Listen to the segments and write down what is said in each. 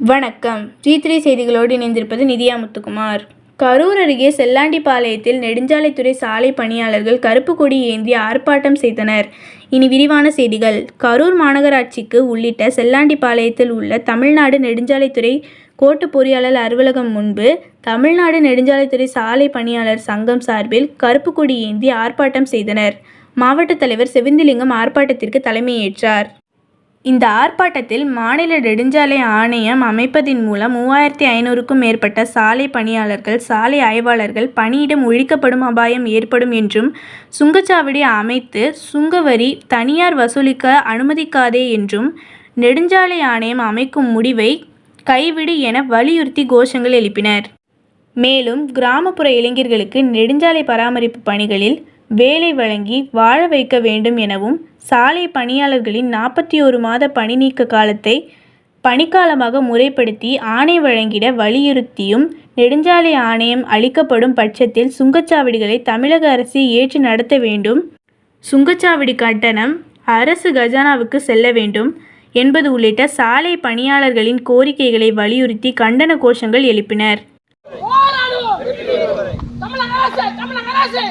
வணக்கம். G three செய்திகளோடு இணைந்திருப்பது நிதியா முத்துக்குமார். கரூர் அருகே செல்லாண்டிபாளையத்தில் நெடுஞ்சாலைத்துறை சாலை பணியாளர்கள் கருப்பு கொடி ஏந்தி ஆர்ப்பாட்டம் செய்தனர். இனி விரிவான செய்திகள். கரூர் மாநகராட்சிக்கு உள்ளிட்ட செல்லாண்டிபாளையத்தில் உள்ள தமிழ்நாடு நெடுஞ்சாலைத்துறை கோட்டு பொறியாளர் அலுவலகம் முன்பு தமிழ்நாடு நெடுஞ்சாலைத்துறை சாலை பணியாளர் சங்கம் சார்பில் கருப்பு கொடி ஏந்தி ஆர்ப்பாட்டம் செய்தனர். மாவட்ட தலைவர் செவிந்திலிங்கம் ஆர்ப்பாட்டத்திற்கு தலைமையேற்றார். இந்த ஆர்ப்பாட்டத்தில் மாநில நெடுஞ்சாலை ஆணையம் அமைப்பதின் மூலம் மூவாயிரத்தி ஐநூறுக்கும் மேற்பட்ட சாலை பணியாளர்கள் சாலை ஆய்வாளர்கள் பணியிடம் ஒழிக்கப்படும் அபாயம் ஏற்படும் என்றும் சுங்கச்சாவடி அமைத்து சுங்கவரி தனியார் வசூலிக்க அனுமதிக்காதே என்றும் நெடுஞ்சாலை ஆணையம் அமைக்கும் முடிவை கைவிடு என வலியுறுத்தி கோஷங்கள் எழுப்பினர். மேலும் கிராமப்புற இளைஞர்களுக்கு நெடுஞ்சாலை பராமரிப்பு பணிகளில் வேலை வழங்கி வாழ வைக்க வேண்டும் எனவும் சாலை பணியாளர்களின் நாற்பத்தி ஒரு மாத பணி நீக்க காலத்தை பணிக்காலமாக முறைப்படுத்தி ஆணை வழங்கிட வலியுறுத்தியும் நெடுஞ்சாலை ஆணையம் அளிக்கப்படும் பட்சத்தில் சுங்கச்சாவடிகளை தமிழக அரசு ஏற்று நடத்த வேண்டும். சுங்கச்சாவடி கட்டணம் அரசு கஜானாவுக்கு செல்ல வேண்டும் என்பது உள்ளிட்ட சாலை பணியாளர்களின் கோரிக்கைகளை வலியுறுத்தி கண்டன கோஷங்கள் எழுப்பினர். தமிழக அரசு தமிழக அரசு.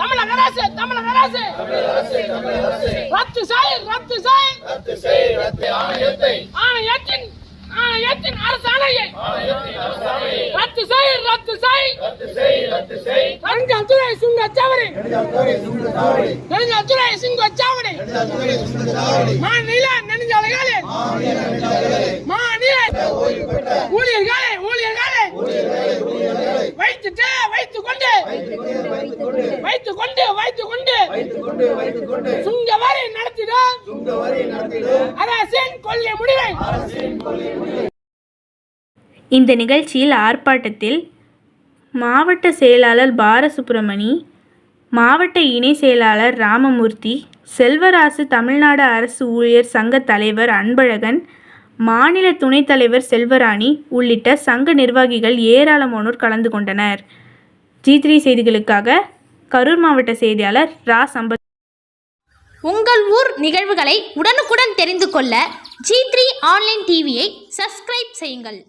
தமிழக அரசு தமிழக அரசு. ரத்து செய் ரத்து செய். ஆணையத்தின் ஆணையத்தின் அரசாணையை. ரத்து செய் ரத்து செய். நெடுஞ்சால் துறை சுங்கச்சாவடி. நெடுஞ்சால் துறை சுங்கச்சாவடி. மாநில நெடுஞ்சாலைகளில். வைத்துட்டு வைத்துக் கொண்டு வைத்துக் கொண்டு வைத்துக் கொண்டு சுங்க வரை நடத்திடும். அரசின் கொள்கை முடிவை. இந்த நிகழ்ச்சியில் ஆர்ப்பாட்டத்தில் மாவட்ட செயலாளர் பாலசுப்ரமணி மாவட்ட இணை செயலாளர் ராமமூர்த்தி செல்வராசு தமிழ்நாடு அரசு ஊழியர் சங்க தலைவர் அன்பழகன் மாநில துணைத் தலைவர் செல்வராணி உள்ளிட்ட சங்க நிர்வாகிகள் ஏராளமானோர் கலந்து கொண்டனர். ஜி த்ரீ செய்திகளுக்காக கரூர் மாவட்ட செய்தியாளர் ரா. சம்பத் உங்கள் ஊர் நிகழ்வுகளை உடனுக்குடன் தெரிந்து கொள்ள ஜி த்ரீ ஆன்லைன் டிவியை சப்ஸ்கிரைப் செய்யுங்கள்.